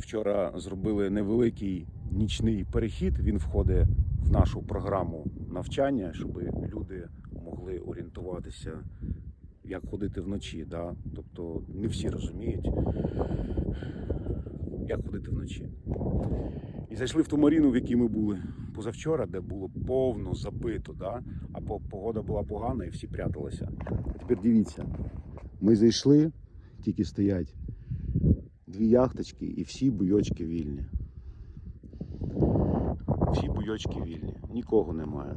Вчора зробили невеликий нічний перехід. Він входить в нашу програму навчання, щоб люди могли орієнтуватися, як ходити вночі. Да? Тобто не всі розуміють, як ходити вночі. І зайшли в ту маріну, в якій ми були позавчора, де було повно забито, да? а погода була погана і всі пряталися. А тепер дивіться, ми зайшли, тільки стоять дві яхточки і всі буйочки вільні. Всі буйочки вільні. Нікого немає.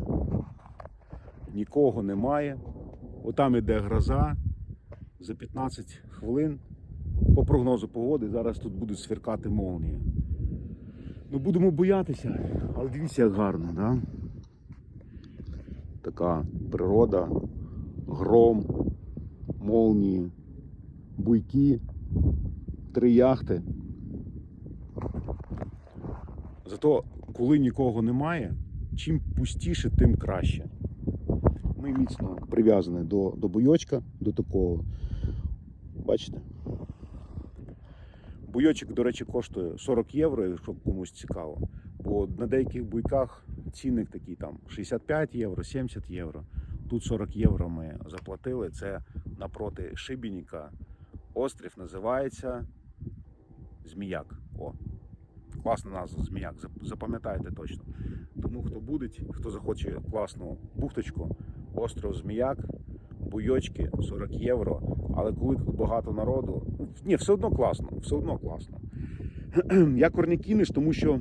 Нікого немає. Отам іде гроза. За 15 хвилин по прогнозу погоди зараз тут будуть сверкати молнії. Ну будемо боятися, але дивіться, як гарно, да? Така природа, гром, молнії, буйки, три яхти. Зато, коли нікого немає, чим пустіше, тим краще. Ми міцно прив'язані до, до бойочка, до такого. Бачите? Буйочок, до речі, коштує 40 євро, якщо комусь цікаво. Бо на деяких буйках цінник такий там 65 євро, 70 євро. Тут 40 євро ми заплатили. Це напроти Шибініка. Острів називається Зміяк. О, класна назва Зміяк. Зап- Запам'ятайте точно. Тому хто буде, хто захоче класну бухточку, остров Зміяк, буйочки 40 євро. Але коли тут багато народу, ні, все одно класно, все одно класно. Я корнікіниш, тому що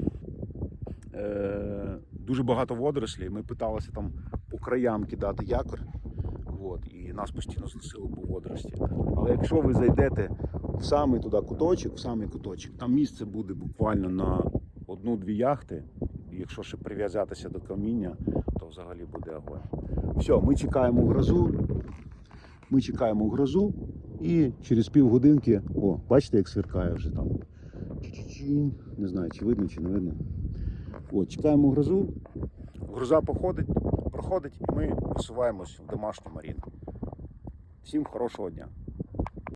е, дуже багато водорослей. Ми питалися там по краям кидати якор. От, і нас постійно зносило по водорості. Але якщо ви зайдете в самий туди куточок, в самий куточок, там місце буде буквально на одну-дві яхти. І якщо ще прив'язатися до каміння, то взагалі буде огонь. Все, ми чекаємо грозу. Ми чекаємо грозу і через півгодинки, о, бачите, як сверкає вже там. Не знаю, чи видно, чи не видно. От, чекаємо грозу. Гроза походить, проходить, і ми висуваємось в домашню маріну. Всім хорошого дня.